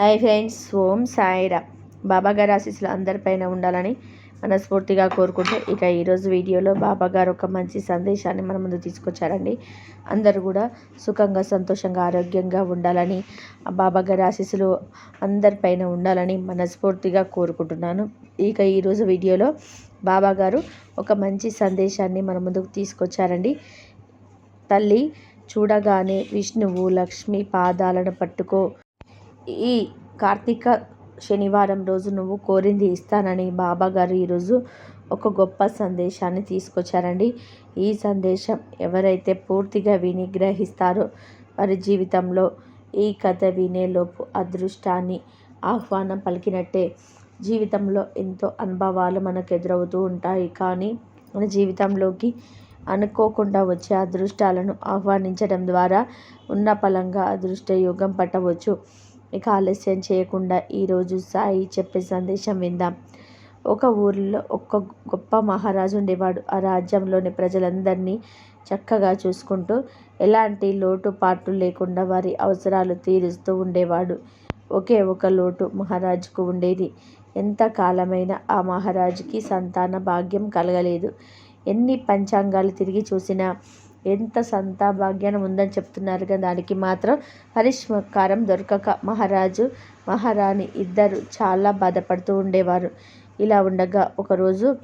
Hi friends ఓం సాయిరా బాబా గారి ఆశీస్సులు అందరిపైన ఉండాలని మనస్ఫూర్తిగా కోరుకుంటూ ఇక ఈరోజు వీడియోలో బాబా గారు ఒక మంచి సందేశాన్ని మన ముందు తీసుకొచ్చారండి. అందరూ కూడా సుఖంగా సంతోషంగా ఆరోగ్యంగా ఉండాలని బాబా గారి ఆశీస్సులు అందరిపైన ఉండాలని మనస్ఫూర్తిగా కోరుకుంటున్నాను. ఇక ఈరోజు వీడియోలో బాబా గారు ఒక మంచి సందేశాన్ని మన ముందుకు తీసుకొచ్చారండి. తల్లి చూడగానే విష్ణువు లక్ష్మి పాదాలను పట్టుకో ఈ కార్తీక శనివారం రోజు నువ్వు కోరింది ఇస్తానని బాబా గారు ఈరోజు ఒక గొప్ప సందేశాన్ని తీసుకొచ్చారండి. ఈ సందేశం ఎవరైతే పూర్తిగా విని గ్రహిస్తారో వారి జీవితంలో ఈ కథ వినేలోపు అదృష్టాన్ని ఆహ్వానం పలికినట్టే జీవితంలో ఎంతో అనుభవాలు మనకు ఎదురవుతూ ఉంటాయి. కానీ మన జీవితంలోకి అనుకోకుండా వచ్చే అదృష్టాలను ఆహ్వానించడం ద్వారా ఉన్న పలంగా అదృష్ట యోగం పట్టవచ్చు. ఇక ఆలస్యం చేయకుండా ఈరోజు సాయి చెప్పే సందేశం విందాం. ఒక ఊరిలో ఒక్క గొప్ప మహారాజు ఉండేవాడు. ఆ రాజ్యంలోని ప్రజలందరినీ చక్కగా చూసుకుంటూ ఎలాంటి లోటుపాట్లు లేకుండా వారి అవసరాలు తీరుస్తూ ఉండేవాడు. ఒకే ఒక లోటు మహారాజుకు ఉండేది. ఎంత కాలమైనా ఆ మహారాజుకి సంతాన భాగ్యం కలగలేదు. ఎన్ని పంచాంగాలు తిరిగి చూసినా ఎంత సంతాభాగ్యం ఉందని చెప్తున్నారు కదా దానికి మాత్రం పరిష్కారం దొరకక మహారాజు మహారాణి ఇద్దరు చాలా బాధపడుతూ ఉండేవారు. ఇలా ఉండగా ఒకరోజు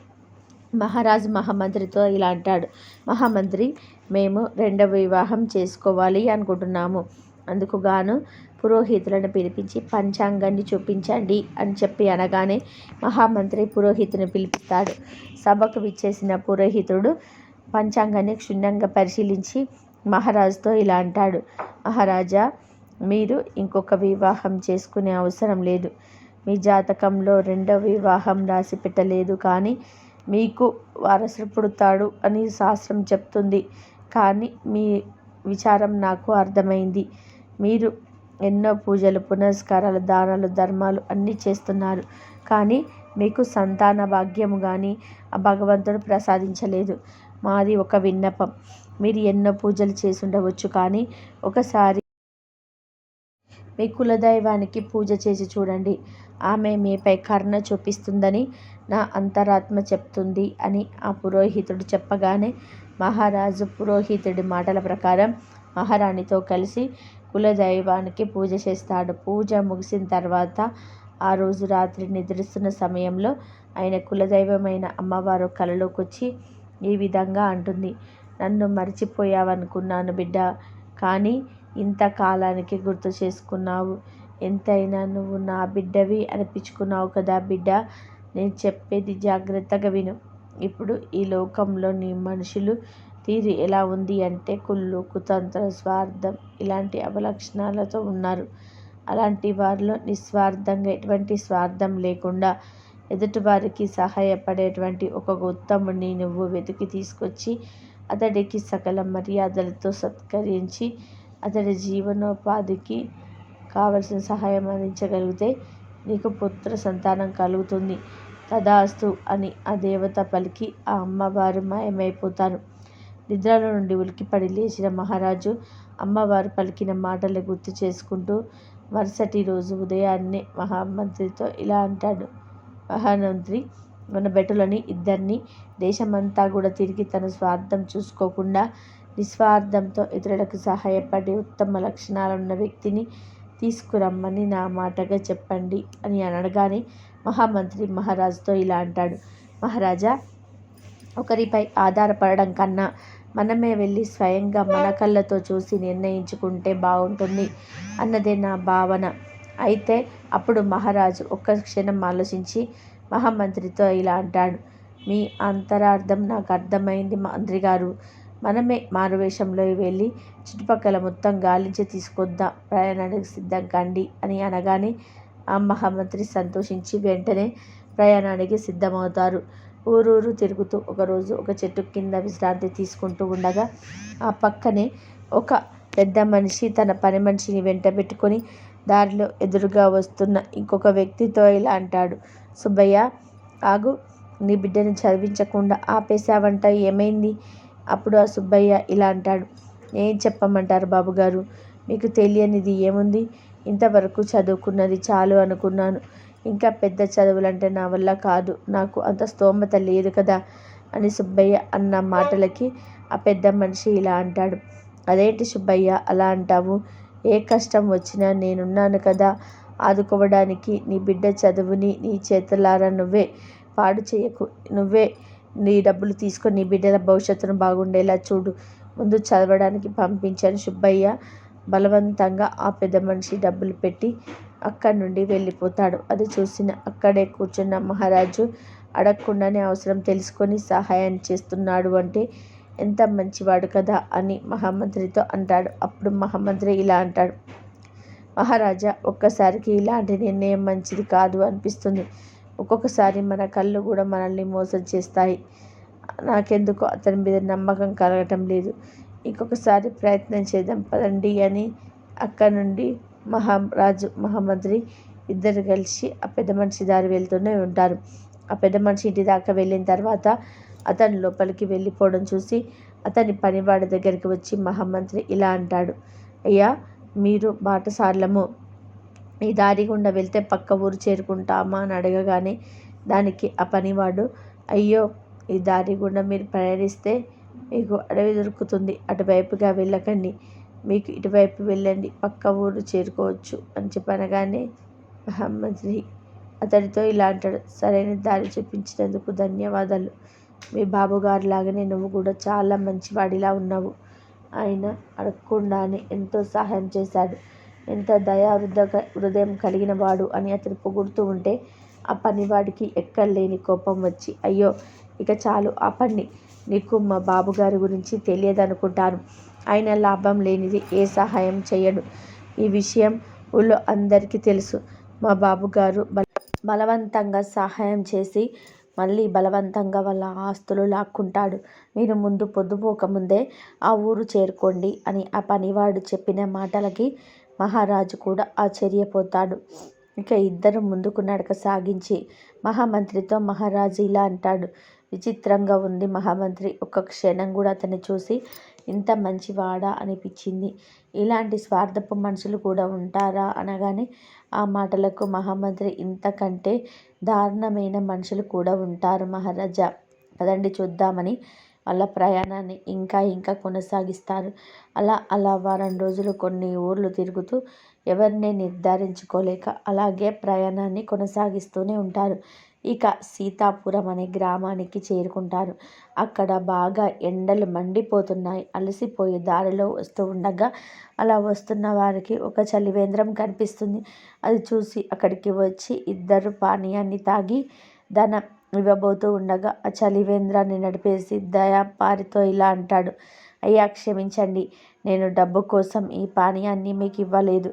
మహారాజు మహామంత్రితో ఇలా అంటాడు మహామంత్రి మేము రెండవ వివాహం చేసుకోవాలి అనుకుంటున్నాము. అందుకు గాను పురోహితులను పిలిపించి పంచాంగాన్ని చూపించండి అని చెప్పి అనగానే మహామంత్రి పురోహితుని పిలిపిస్తాడు. సభకు విచ్చేసిన పురోహితుడు పంచాంగాన్ని క్షుణ్ణంగా పరిశీలించి మహారాజుతో ఇలా అంటాడు. మహారాజా మీరు ఇంకొక వివాహం చేసుకునే అవసరం లేదు. మీ జాతకంలో రెండవ వివాహం రాసి పెట్టలేదు కానీ మీకు వారసుడు పుడతాడు అని శాస్త్రం చెప్తుంది. కానీ మీ విచారం నాకు అర్థమైంది. మీరు ఎన్నో పూజలు పునస్కారాలు దానాలు ధర్మాలు అన్నీ చేస్తున్నారు. కానీ మీకు సంతాన భాగ్యము కానీ ఆ భగవంతుడు ప్రసాదించలేదు. మాది ఒక విన్నపం. మీరు ఎన్నో పూజలు చేసి ఉండవచ్చు కానీ ఒకసారి మీ కులదైవానికి పూజ చేసి చూడండి. ఆమె మీపై కర్ణ చూపిస్తుందని నా అంతరాత్మ చెప్తుంది అని ఆ పురోహితుడు చెప్పగానే మహారాజు పురోహితుడి మాటల ప్రకారం మహారాణితో కలిసి కులదైవానికి పూజ చేస్తాడు. పూజ ముగిసిన తర్వాత ఆ రోజు రాత్రి నిద్రిస్తున్న సమయంలో ఆయన కులదైవమైన అమ్మవారు కలలోకి వచ్చి ఈ విధంగా అంటుంది. నన్ను మర్చిపోయావనుకున్నాను బిడ్డ. కానీ ఇంతకాలానికి గుర్తు చేసుకున్నావు. ఎంతైనా నువ్వు నా బిడ్డవి అనిపించుకున్నావు కదా బిడ్డ. నేను చెప్పేది జాగ్రత్తగా విను. ఇప్పుడు ఈ లోకంలో నీ మనుషులు తీరు ఎలా ఉంది అంటే కుళ్ళు కుతంత్ర స్వార్థం ఇలాంటి అవలక్షణాలతో ఉన్నారు. అలాంటి వారిలో నిస్వార్థంగా ఎటువంటి స్వార్థం లేకుండా ఎదుటివారికి సహాయపడేటువంటి ఒక ఉత్తముడిని నువ్వు వెతికి తీసుకొచ్చి అతడికి సకల మర్యాదలతో సత్కరించి అతడి జీవనోపాధికి కావలసిన సహాయం అందించగలిగితే నీకు పుత్ర సంతానం కలుగుతుంది. తదాస్తు అని ఆ దేవత పలికి ఆ అమ్మవారు మాయమైపోతారు. నిద్రలో నుండి ఉలికిపడి లేచిన మహారాజు అమ్మవారు పలికిన మాటలు గుర్తు చేసుకుంటూ మరుసటి రోజు ఉదయాన్నే మహామంత్రితో ఇలా అంటాడు మహామంత్రి మన భటులని ఇద్దరిని దేశమంతా కూడా తిరిగి తన స్వార్థం చూసుకోకుండా నిస్వార్థంతో ఇతరులకు సహాయపడే ఉత్తమ లక్షణాలున్న వ్యక్తిని తీసుకురమ్మని నా మాటగా చెప్పండి అని అనగానే మహామంత్రి మహారాజుతో ఇలా అంటాడు. మహారాజా ఒకరిపై ఆధారపడడం కన్నా మనమే వెళ్ళి స్వయంగా మన కళ్ళతో చూసి నిర్ణయించుకుంటే బాగుంటుంది అన్నదే నా భావన. అయితే అప్పుడు మహారాజు ఒక్క క్షణం ఆలోచించి మహామంత్రితో ఇలా అంటాడు మీ అంతరార్థం నాకు అర్థమైంది మంత్రి గారు. మనమే మారువేషంలో వెళ్ళి చుట్టుపక్కల మొత్తం గాలించి తీసుకొద్దాం ప్రయాణానికి సిద్ధం కండి అని అనగానే ఆ మహామంత్రి సంతోషించి వెంటనే ప్రయాణానికి సిద్ధమవుతారు. ఊరూరు తిరుగుతూ ఒకరోజు ఒక చెట్టు కింద విశ్రాంతి తీసుకుంటూ ఉండగా ఆ పక్కనే ఒక పెద్ద మనిషి తన పని మనిషిని వెంట పెట్టుకొని దారిలో ఎదురుగా వస్తున్న ఇంకొక వ్యక్తితో ఇలా అంటాడు. సుబ్బయ్య ఆగు. నీ బిడ్డని చదివించకుండా ఆపేశావంట ఏమైంది? అప్పుడు ఆ సుబ్బయ్య ఇలా అంటాడు. ఏం చెప్పమంటారు బాబుగారు? మీకు తెలియనిది ఏముంది? ఇంతవరకు చదువుకున్నది చాలు అనుకున్నాను. ఇంకా పెద్ద చదువులంటే నా వల్ల కాదు. నాకు అంత స్తోమత లేదు కదా అని సుబ్బయ్య అన్న మాటలకి ఆ పెద్ద మనిషి ఇలా అంటాడు. అదేంటి సుబ్బయ్య అలా అంటావు? ఏ కష్టం వచ్చినా నేనున్నాను కదా ఆదుకోవడానికి నీ బిడ్డ చదువుని నీ చేతులారా నువ్వే పాడు చేయకు. నువ్వే నీ డబ్బులు తీసుకొని నీ బిడ్డల భవిష్యత్తును బాగుండేలా చూడు. ముందు చదవడానికి పంపించాను సుబ్బయ్య. బలవంతంగా ఆ పెద్ద మనిషి డబ్బులు పెట్టి అక్కడి నుండి వెళ్ళిపోతాడు. అది చూసిన అక్కడే కూర్చున్న మహారాజు అడగకుండానే అవసరం తెలుసుకొని సహాయం చేస్తున్నాడు అంటే ఎంత మంచివాడు కదా అని మహామంత్రితో అంటాడు. అప్పుడు మహామంత్రి ఇలా అంటాడు. మహారాజా ఒక్కసారికి ఇలాంటి నిర్ణయం మంచిది కాదు అనిపిస్తుంది. ఒక్కొక్కసారి మన కళ్ళు కూడా మనల్ని మోసం చేస్తాయి. నాకెందుకు అతని మీద నమ్మకం కలగటం లేదు. ఇంకొకసారి ప్రయత్నం చేద్దాం పదండి అని అక్కడ నుండి మహారాజు మహామంత్రి ఇద్దరు కలిసి ఆ పెద్ద మనిషి దారి వెళ్తూనే ఉంటారు. ఆ పెద్ద మనిషి ఇంటి దాకా వెళ్ళిన తర్వాత అతను లోపలికి వెళ్ళిపోవడం చూసి అతని పనివాడి దగ్గరికి వచ్చి మహామంత్రి ఇలా అంటాడు. అయ్యా మీరు బాటసార్లము. ఈ దారి గుండా వెళ్తే పక్క ఊరు చేరుకుంటామా అని అడగగానే దానికి ఆ పనివాడు అయ్యో ఈ దారి గుండా మీరు ప్రయాణిస్తే మీకు అడవి దొరుకుతుంది. అటువైపుగా వెళ్ళకండి. మీకు ఇటువైపు వెళ్ళండి. పక్క ఊరు చేరుకోవచ్చు అని చెప్పనగానే మహమ్మద్రి అతడితో ఇలా అంటాడు. సరైన దారి చూపించినందుకు ధన్యవాదాలు. మీ బాబుగారు లాగానే నువ్వు కూడా చాలా మంచివాడిలా ఉన్నావు. ఆయన అడగకుండానే ఎంతో సహాయం చేశాడు. ఎంత దయా హృద హృదయం కలిగిన వాడు అని అతను పొగుడుతూ ఉంటే ఆ పనివాడికి ఎక్కడలేని కోపం వచ్చి అయ్యో ఇక చాలు ఆ పని నీకు మా బాబుగారి గురించి తెలియదనుకుంటాను. ఆయన లాభం లేనిది ఏ సహాయం చేయడు. ఈ విషయం ఊళ్ళో అందరికీ తెలుసు. మా బాబుగారు బల బలవంతంగా సహాయం చేసి మళ్ళీ బలవంతంగా వాళ్ళ ఆస్తులు లాక్కుంటాడు. మీరు ముందు పొద్దుపోకముందే ఆ ఊరు చేరుకోండి అని ఆ పనివాడు చెప్పిన మాటలకి మహారాజు కూడా ఆశ్చర్యపోతాడు. ఇక ఇద్దరు ముందుకు నడక సాగించి మహామంత్రితో మహారాజు ఇలా అంటాడు. విచిత్రంగా ఉంది మహామంత్రి. ఒక్క క్షణం కూడా అతన్ని చూసి ఇంత మంచివాడా అనిపించింది. ఇలాంటి స్వార్థపు మనుషులు కూడా ఉంటారా అనగానే ఆ మాటలకు మహామంత్రి ఇంతకంటే దారుణమైన మనుషులు కూడా ఉంటారు మహారాజా. పదండి చూద్దామని వాళ్ళ ప్రయాణాన్ని ఇంకా ఇంకా కొనసాగిస్తారు. అలా అలా వారం రోజులు కొన్ని ఊర్లు తిరుగుతూ ఎవరిని నిర్ధారించుకోలేక అలాగే ప్రయాణాన్ని కొనసాగిస్తూనే ఉంటారు. ఇక సీతాపురం అనే గ్రామానికి చేరుకుంటారు. అక్కడ బాగా ఎండలు మండిపోతున్నాయి. అలసిపోయి దారిలో వస్తూ ఉండగా అలా వస్తున్న వారికి ఒక చలివేంద్రం కనిపిస్తుంది. అది చూసి అక్కడికి వచ్చి ఇద్దరు పానీయాన్ని తాగి ధనం ఇవ్వబోతూ ఉండగా ఆ చలివేంద్రాన్ని నడిపేసి దయాపారితో ఇలా అంటాడు. అయ్యా క్షమించండి. నేను డబ్బు కోసం ఈ పానీయాన్ని మీకు ఇవ్వలేదు.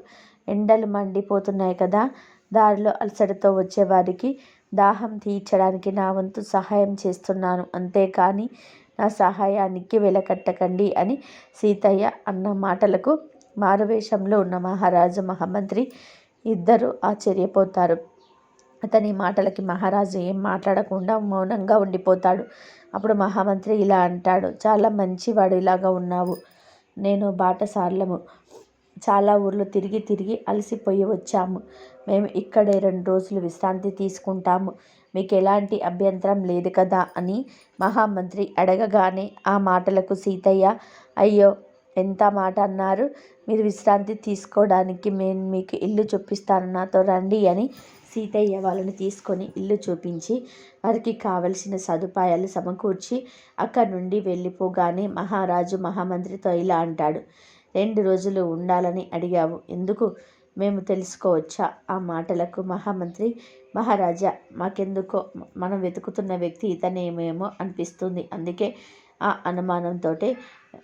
ఎండలు మండిపోతున్నాయి కదా. దారిలో అలసటతో వచ్చేవారికి దాహం తీర్చడానికి నా వంతు సహాయం చేస్తున్నాను. అంతేకాని నా సహాయానికి వెలకట్టకండి అని సీతయ్య అన్న మాటలకు మారువేషంలో ఉన్న మహారాజు మహామంత్రి ఇద్దరు ఆశ్చర్యపోతారు. అతని మాటలకి మహారాజు ఏం మాట్లాడకుండా మౌనంగా ఉండిపోతాడు. అప్పుడు మహామంత్రి ఇలా అంటాడు చాలా మంచివాడు ఇలాగా ఉన్నావు. నేను బాటసార్లము. చాలా ఊర్లు తిరిగి తిరిగి అలసిపోయి వచ్చాము. మేము ఇక్కడే రెండు రోజులు విశ్రాంతి తీసుకుంటాము. మీకు ఎలాంటి అభ్యంతరం లేదు కదా అని మహామంత్రి అడగగానే ఆ మాటలకు సీతయ్య అయ్యో ఎంత మాట అన్నారు? మీరు విశ్రాంతి తీసుకోవడానికి నేను మీకు ఇల్లు చూపిస్తాను నాతో రండి అని సీతయ్య వాళ్ళని తీసుకొని ఇల్లు చూపించి వారికి కావలసిన సదుపాయాలు సమకూర్చి అక్కడి నుండి వెళ్ళిపోగానే మహారాజు మహామంత్రితో ఇలా అంటాడు. రెండు రోజులు ఉండాలని అడిగావు. ఎందుకు? మేము తెలుసుకోవచ్చా? ఆ మాటలకు మహామంత్రి మహారాజా మాకెందుకో? మనం వెతుకుతున్న వ్యక్తి ఇతనేమేమో అనిపిస్తుంది. అందుకే ఆ అనుమానంతో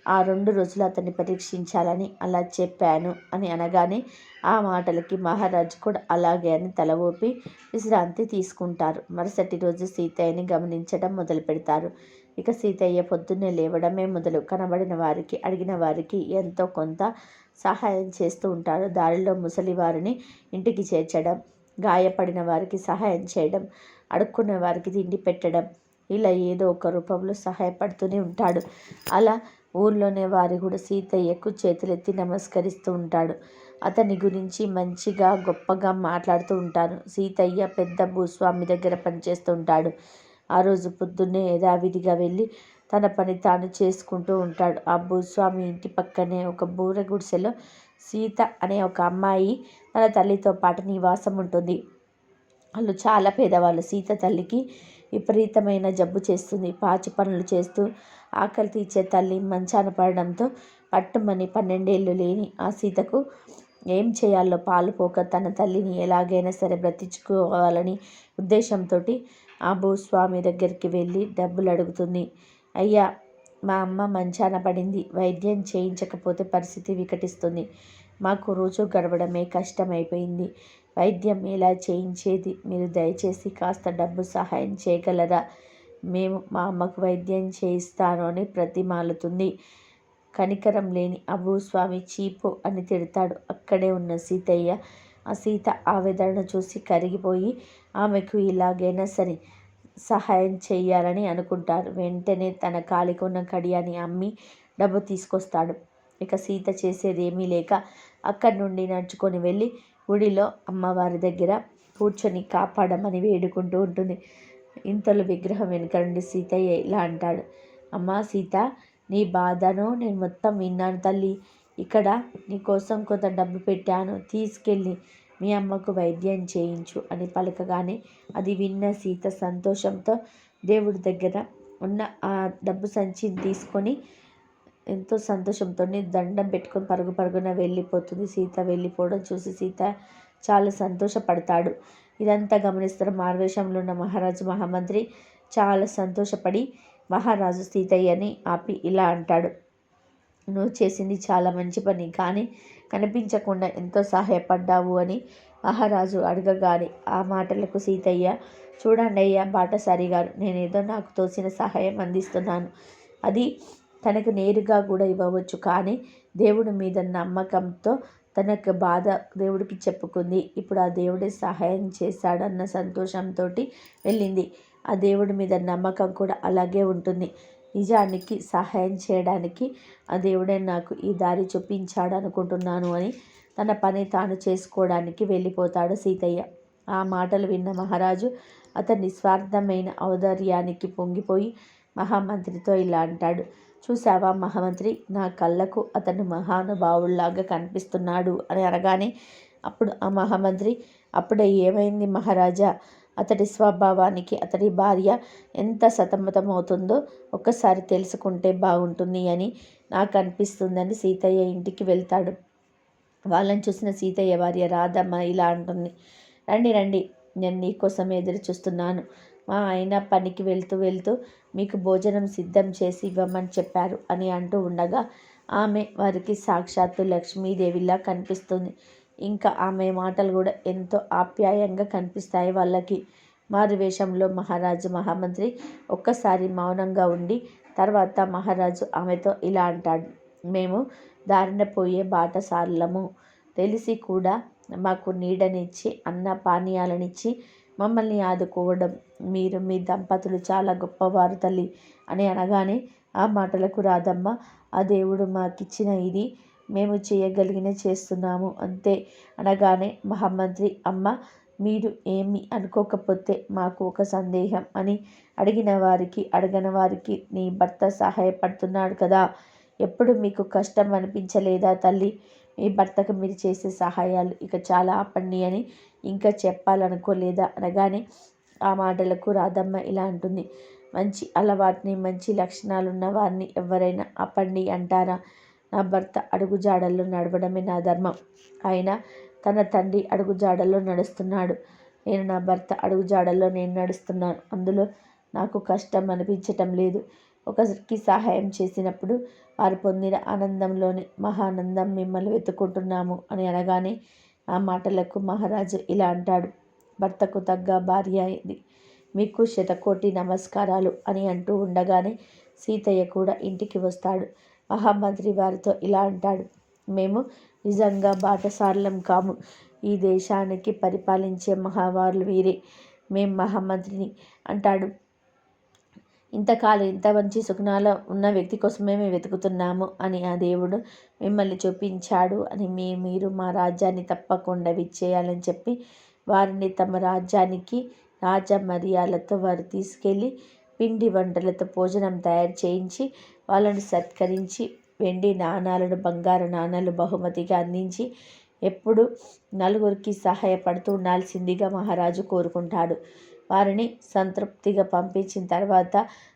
ఆ రెండు రోజులు అతన్ని పరీక్షించాలని అలా చెప్పాను అని అనగానే ఆ మాటలకి మహారాజు కూడా అలాగే అని తల ఊపి విశ్రాంతి తీసుకుంటారు. మరుసటి రోజు సీతయ్యని గమనించడం మొదలు పెడతారు ఇక సీతయ్య పొద్దున్నే లేవడమే మొదలు. కనబడిన వారికి అడిగిన వారికి ఎంతో కొంత సహాయం చేస్తూ ఉంటారు దారిలో ముసలి వారిని ఇంటికి చేర్చడం గాయపడిన వారికి సహాయం చేయడం అడుక్కునే వారికి తిండి పెట్టడం ఇలా ఏదో ఒక రూపంలో సహాయపడుతూనే ఉంటాడు. అలా ఊర్లోనే వారి కూడా సీతయ్యకు చేతులెత్తి నమస్కరిస్తూ ఉంటాడు. అతని గురించి మంచిగా గొప్పగా మాట్లాడుతూ ఉంటాను. సీతయ్య పెద్ద భూస్వామి దగ్గర పనిచేస్తూ ఉంటాడు. ఆ రోజు పొద్దున్నే యథావిధిగా వెళ్ళి తన పని తాను చేసుకుంటూ ఉంటాడు. ఆ భూస్వామి ఇంటి పక్కనే ఒక బూర గుడిసెలో సీత అనే ఒక అమ్మాయి తన తల్లితో పాటు నివాసం ఉంటుంది. వాళ్ళు చాలా పేదవాళ్ళు. సీత తల్లికి విపరీతమైన జబ్బు చేస్తుంది. పాచి పనులు చేస్తూ ఆకలి తీర్చే తల్లి మంచాన పడడంతో పట్టుమని పన్నెండేళ్ళు లేని ఆ సీతకు ఏం చేయాలో పాలుపోక తన తల్లిని ఎలాగైనా సరే బ్రతించుకోవాలని ఉద్దేశంతో ఆ భూస్వామి దగ్గరికి వెళ్ళి డబ్బులు అడుగుతుంది అయ్యా మా అమ్మ మంచాన పడింది. వైద్యం చేయించకపోతే పరిస్థితి వికటిస్తుంది. మాకు రోజు గడవడమే కష్టమైపోయింది. వైద్యం ఎలా చేయించేది? మీరు దయచేసి కాస్త డబ్బు సహాయం చేయగలరా? మేము మా అమ్మకు వైద్యం చేయిస్తాను అని ప్రతిమాలుతుంది కనికరం లేని ఆ భూస్వామి చీపు అని తిడతాడు. అక్కడే ఉన్న సీతయ్య ఆ సీత ఆవేదన చూసి కరిగిపోయి ఆమెకు ఇలాగైనా సరే సహాయం చేయాలని అనుకుంటారు. వెంటనే తన కాలికొన్న కడియాన్ని అమ్మి డబ్బు తీసుకొస్తాడు. ఇక సీత చేసేది ఏమీ లేక అక్కడి నుండి నడుచుకొని వెళ్ళి గుడిలో అమ్మవారి దగ్గర కూర్చొని కాపాడమని వేడుకుంటూ ఉంటుంది. ఇంతలో విగ్రహం వెనుక నుండి సీతయ్య ఇలా అంటాడు. అమ్మ సీత నీ బాధను నేను మొత్తం విన్నాను తల్లి. ఇక్కడ నీకోసం కొంత డబ్బు పెట్టాను. తీసుకెళ్ళి మీ అమ్మకు వైద్యం చేయించు అని పలకగానే అది విన్న సీత సంతోషంతో దేవుడి దగ్గర ఉన్న ఆ డబ్బు సంచిని తీసుకొని ఎంతో సంతోషంతో దండం పెట్టుకొని పరుగు పరుగున వెళ్ళిపోతుంది. సీత వెళ్ళిపోవడం చూసి సీత చాలా సంతోషపడతాడు. ఇదంతా గమనిస్తున్న మార్వేషంలో ఉన్న మహారాజు మహామంత్రి చాలా సంతోషపడి మహారాజు సీతయ్యని ఆపి ఇలా అంటాడు. నువ్వు చేసింది చాలా మంచి పని కానీ కనిపించకుండా ఎంతో సహాయపడ్డావు అని మహారాజు అడగగానే ఆ మాటలకు సీతయ్య చూడండి అయ్యా బాటసారి గారు నేనేదో నాకు తోసిన సహాయం అందిస్తున్నాను. అది తనకు నేరుగా కూడా ఇవ్వవచ్చు కానీ దేవుడి మీద నమ్మకంతో తనకు బాధ దేవుడికి చెప్పుకుంది. ఇప్పుడు ఆ దేవుడే సహాయం చేశాడన్న సంతోషంతో వెళ్ళింది. ఆ దేవుడి మీద నమ్మకం కూడా అలాగే ఉంటుంది. నిజానికి సహాయం చేయడానికి ఆ దేవుడే నాకు ఈ దారి చూపించాడు అనుకుంటున్నాను అని తన పని తాను చేసుకోవడానికి వెళ్ళిపోతాడు సీతయ్య. ఆ మాటలు విన్న మహారాజు అతని నిస్వార్థమైన ఔదార్యానికి పొంగిపోయి మహామంత్రితో ఇలా అంటాడు. చూసావా మహామంత్రి నా కళ్ళకు అతను మహానుభావుల్లాగా కనిపిస్తున్నాడు అని అనగానే అప్పుడు ఆ మహామంత్రి అప్పుడే ఏమైంది మహారాజా? అతడి స్వభావానికి అతడి భార్య ఎంత సతమతమవుతుందో ఒక్కసారి తెలుసుకుంటే బాగుంటుంది అని నాకు అనిపిస్తుందని సీతయ్య ఇంటికి వెళ్తాడు. వాళ్ళని చూసిన సీతయ్య భార్య రాధమ్మ ఇలా అంటుంది. రండి రండి నేను నీకోసం ఎదురు చూస్తున్నాను. మా ఆయన పనికి వెళ్తూ వెళ్తూ మీకు భోజనం సిద్ధం చేసి ఇవ్వమని చెప్పారు అని అంటూ ఉండగా ఆమె వారికి సాక్షాత్తు లక్ష్మీదేవిలా కనిపిస్తుంది. ఇంకా ఆమె మాటలు కూడా ఎంతో ఆప్యాయంగా కనిపిస్తాయి వాళ్ళకి. మారు వేషంలో మహారాజు మహామంత్రి ఒక్కసారి మౌనంగా ఉండి తర్వాత మహారాజు ఆమెతో ఇలా అంటాడు మేము దారిన పోయే బాటసార్లము. తెలిసి కూడా మాకు నీడనిచ్చి అన్న పానీయాలనిచ్చి మమ్మల్ని ఆదుకోవడం. మీరు మీ దంపతులు చాలా గొప్పవారు తల్లి అని అనగానే ఆ మాటలకు రాదమ్మ ఆ దేవుడు మాకిచ్చిన ఇది మేము చేయగలిగిన చేస్తున్నాము అంతే అనగానే మహామంత్రి అమ్మ మీరు ఏమి అనుకోకపోతే మాకు ఒక సందేహం అని అడిగిన వారికి అడగని వారికి నీ భర్త సహాయపడుతున్నాడు కదా. ఎప్పుడు మీకు కష్టం అనిపించలేదా తల్లి? మీ భర్తకు మీరు చేసే సహాయాలు ఇక చాలా ఆపండి అని ఇంకా చెప్పాలనుకోలేదా అనగానే ఆ మాటలకు రాధమ్మ ఇలా అంటుంది. మంచి అలవాటుని మంచి లక్షణాలున్న వారిని ఎవరైనా ఆపండి అంటారా? నా భర్త అడుగుజాడల్లో నడవడమే నా ధర్మం. ఆయన తన తండ్రి అడుగుజాడల్లో నడుస్తున్నాడు. నేను నా భర్త అడుగుజాడల్లో నేను నడుస్తున్నాను. అందులో నాకు కష్టం అనిపించటం లేదు. ఒకరికి సహాయం చేసినప్పుడు వారు పొందిన ఆనందంలోని మహానందం మిమ్మల్ని వెతుకుంటున్నాము అని అనగానే ఆ మాటలకు మహారాజు ఇలా అంటాడు. భర్తకు తగ్గ భార్య ఇది. మీకు శతకోటి నమస్కారాలు అని అంటూ ఉండగానే సీతయ్య కూడా ఇంటికి వస్తాడు. మహామంత్రి వారితో ఇలా అంటాడు. మేము నిజంగా బాటసార్లం కాము. ఈ దేశానికి పరిపాలించే మహావారులు వీరే. మేం మహామంత్రిని అంటాడు. ఇంతకాలం ఇంత మంచి సుగుణాలు ఉన్న వ్యక్తి కోసమే మేము వెతుకుతున్నాము అని ఆ దేవుడు మిమ్మల్ని చూపించాడు అని మీ మీరు మా రాజ్యాన్ని తప్పకుండా విచ్చేయాలని చెప్పి వారిని తమ రాజ్యానికి రాజ మర్యాదలతో వారు తీసుకెళ్ళి పిండి వంటలతో భోజనం తయారు చేయించి వాళ్ళను సత్కరించి వెండి నాణాలను బంగారు నాణాలు బహుమతిగా అందించి ఎప్పుడు నలుగురికి సహాయపడుతూ ఉండాల్సిందిగా మహారాజు కోరుకుంటాడు. వారిని సంతృప్తిగా పంపించిన తర్వాత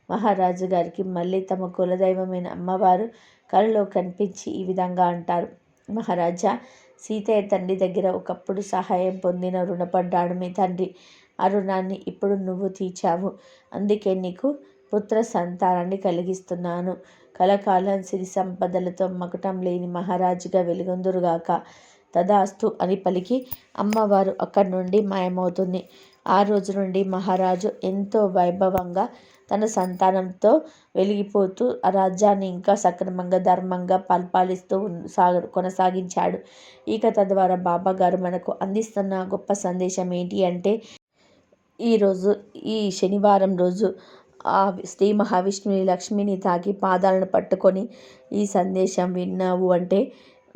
మహారాజు గారికి మళ్ళీ తమ కులదైవమైన అమ్మవారు కలలో కనిపించి ఈ విధంగా అంటారు. మహారాజా సీతయ్య తండ్రి దగ్గర ఒకప్పుడు సహాయం పొందిన రుణపడ్డాడు మీ తండ్రి. ఆ రుణాన్ని ఇప్పుడు నువ్వు తీర్చావు. అందుకే నీకు పుత్ర సంతానాన్ని కలిగిస్తున్నాను. కలకాలం సిరి సంపదలతో మకటం లేని మహారాజుగా వెలుగొందురుగాక. తదాస్తు అని పలికి అమ్మవారు అక్కడి నుండి మాయమవుతుంది. ఆ రోజు నుండి మహారాజు ఎంతో వైభవంగా తన సంతానంతో వెలిగిపోతూ ఆ రాజ్యాన్ని ఇంకా సక్రమంగా ధర్మంగా పరిపాలిస్తూ సాగ కొనసాగించాడు. ఈ కథ ద్వారా బాబా గారు మనకు అందిస్తున్న గొప్ప సందేశం ఏంటి అంటే ఈరోజు ఈ శనివారం రోజు శ్రీ మహావిష్ణుని లక్ష్మిని తాకి పాదాలను పట్టుకొని ఈ సందేశం విన్నావు అంటే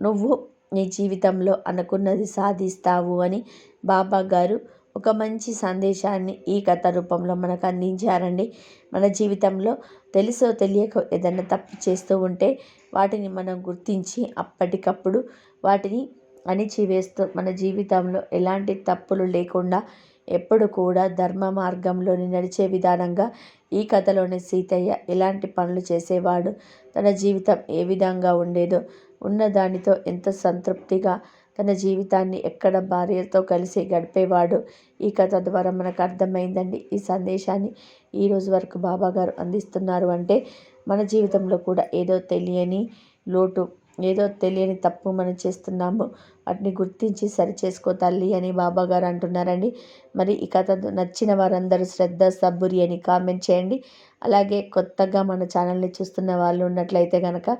నువ్వు నీ జీవితంలో అనుకున్నది సాధిస్తావు అని బాబా గారు ఒక మంచి సందేశాన్ని ఈ కథ రూపంలో మనకు అందించారండి. మన జీవితంలో తెలుసో తెలియక ఏదైనా తప్పు చేస్తూ ఉంటే వాటిని మనం గుర్తించి అప్పటికప్పుడు వాటిని అణిచివేస్తూ మన జీవితంలో ఎలాంటి తప్పులు లేకుండా ఎప్పుడు కూడా ధర్మ మార్గంలోని నడిచే విధానంగా ఈ కథలోని సీతయ్య ఎలాంటి పనులు చేసేవాడు? తన జీవితం ఏ విధంగా ఉండేదో ఉన్న దానితో ఎంత సంతృప్తిగా తన జీవితాన్ని ఎక్కడ భార్యతో కలిసి గడిపేవాడు? ఈ కథ ద్వారా మనకు అర్థమైందండి. ఈ సందేశాన్ని ఈరోజు వరకు బాబాగారు అందిస్తున్నారు అంటే మన జీవితంలో కూడా ఏదో తెలియని లోటు ఏదో తెలియని తప్పు మనం చేస్తున్నాము. వాటిని గుర్తించి సరిచేసుకో తల్లి అని బాబాగారు అంటున్నారండి. మరి ఈ కథ నచ్చిన వారందరూ శ్రద్ధ సబ్బురి అని కామెంట్ చేయండి. అలాగే కొత్తగా మన ఛానల్ని చూస్తున్న వాళ్ళు ఉన్నట్లయితే కనుక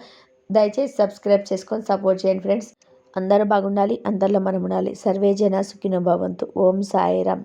దయచేసి సబ్స్క్రైబ్ చేసుకొని సపోర్ట్ చేయండి ఫ్రెండ్స్. అందరూ బాగుండాలి అందరిలో మనం ఉండాలి. సర్వే జన సుఖినో భవంతు. ఓం సాయిరామ్.